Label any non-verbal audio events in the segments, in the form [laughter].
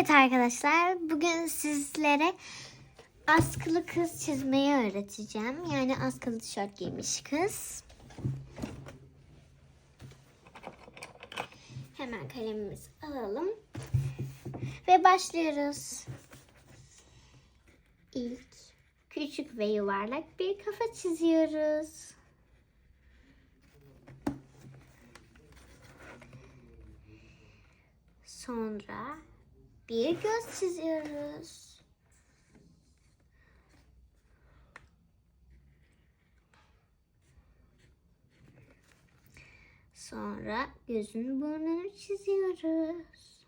Evet arkadaşlar bugün sizlere askılı kız çizmeyi öğreteceğim. Yani askılı tişört giymiş kız. Hemen kalemimizi alalım. Ve başlıyoruz. İlk küçük ve yuvarlak bir kafa çiziyoruz. Sonra bir göz çiziyoruz. Sonra gözün burnunu çiziyoruz.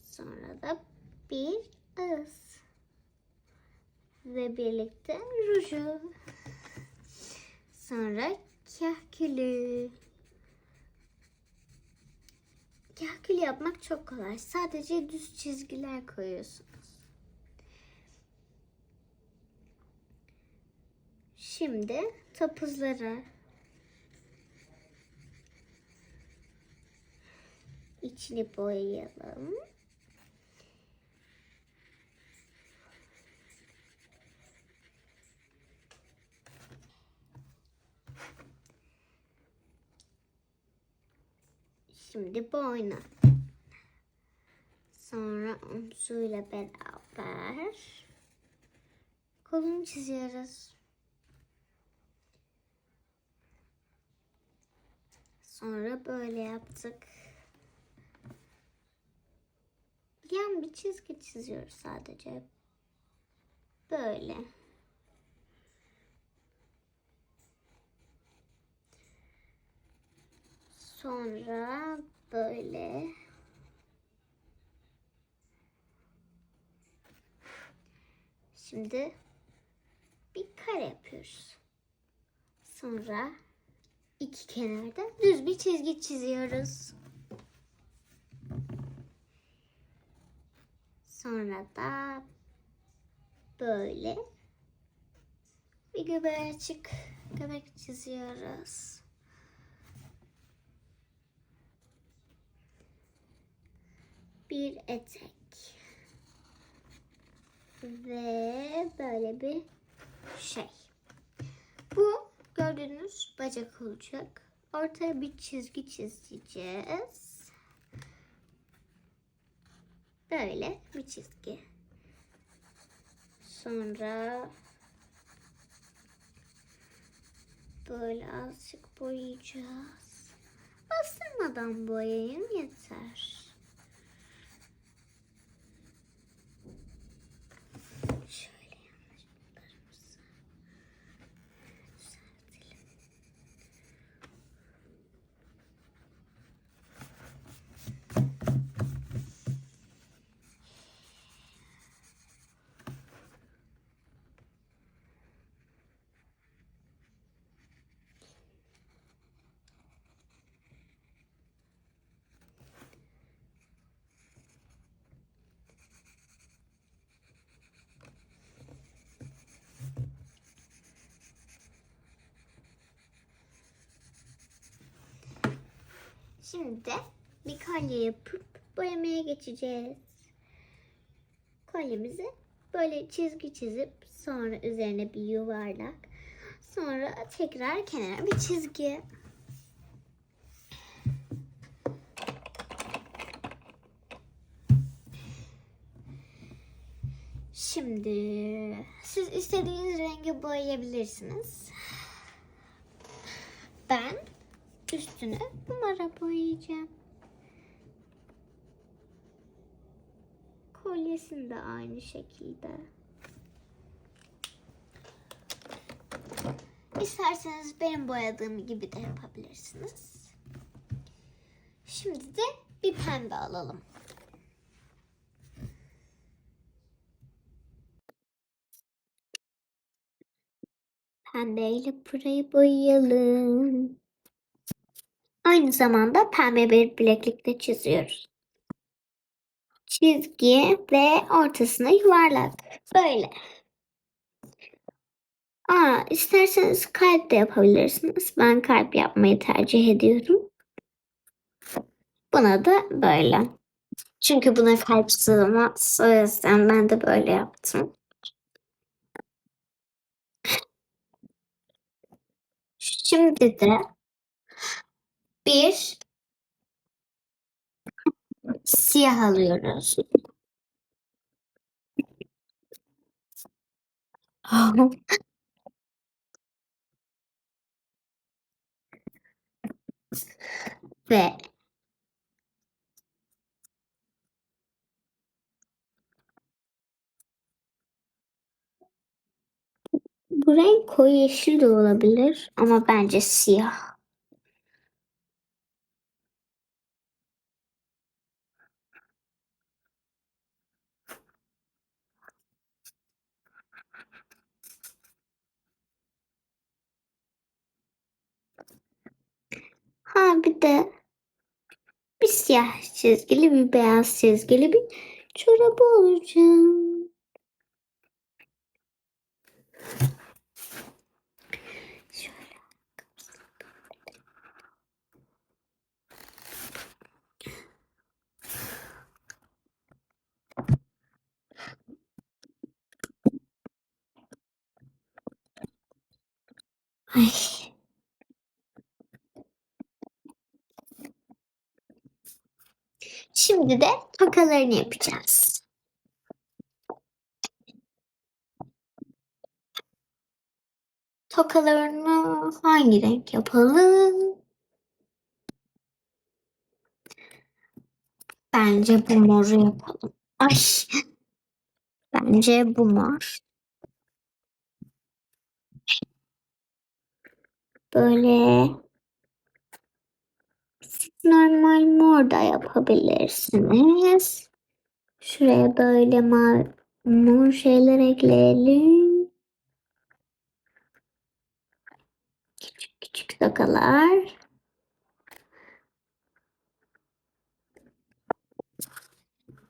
Sonra da bir ağız. Ve birlikte ruju. Sonra kahkülü. Yapmak çok kolay. Sadece düz çizgiler koyuyorsunuz. Şimdi topuzları içini boyayalım. Şimdi boynu. Sonra omzuyla beraber kolunu çiziyoruz. Sonra böyle yaptık. Yan bir çizgi çiziyoruz sadece. Böyle. Sonra böyle. Şimdi bir kare yapıyoruz. Sonra iki kenarda düz bir çizgi çiziyoruz. Sonra da böyle bir göbeği açık göbek çiziyoruz. Bir etek. Ve böyle bir şey. Bu gördüğünüz bacak olacak. Ortaya bir çizgi çizeceğiz. Böyle bir çizgi. Sonra böyle azıcık boyayacağız. Bastırmadan boyayın yeter. Şimdi de bir kolye yapıp boyamaya geçeceğiz. Kolyemizi böyle çizgi çizip sonra üzerine bir yuvarlak. Sonra tekrar kenara bir çizgi. Şimdi siz istediğiniz rengi boyayabilirsiniz. Ben üstüne numara boyayacağım. Kolyesini de aynı şekilde. İsterseniz benim boyadığım gibi de yapabilirsiniz. Şimdi de bir pembe alalım. Pembeyle burayı boyayalım. Aynı zamanda pembe bir bileklik de çiziyoruz. Çizgi ve ortasına yuvarlak. Böyle. Aa, isterseniz kalp de yapabilirsiniz. Ben kalp yapmayı tercih ediyorum. Buna da böyle. Çünkü buna kalp sığmaz. O yüzden ben de böyle yaptım. Şimdi de bir siyah alıyoruz. [laughs] Ve bu renk koyu yeşil de olabilir ama bence siyah. Ha bir de bir siyah çizgili bir beyaz çizgili bir çorabı olacağım. Şöyle. Ay. Şimdi de tokalarını yapacağız. Tokalarını hangi renk yapalım? Bence bu moru yapalım. Ay. Bence bu mor. Böyle normal mor da yapabilirsiniz. Şuraya böyle mavi mor şeyler ekleyelim. Küçük küçük tokalar.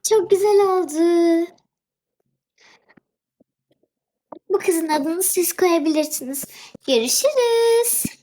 Çok güzel oldu. Bu kızın adını siz koyabilirsiniz. Görüşürüz.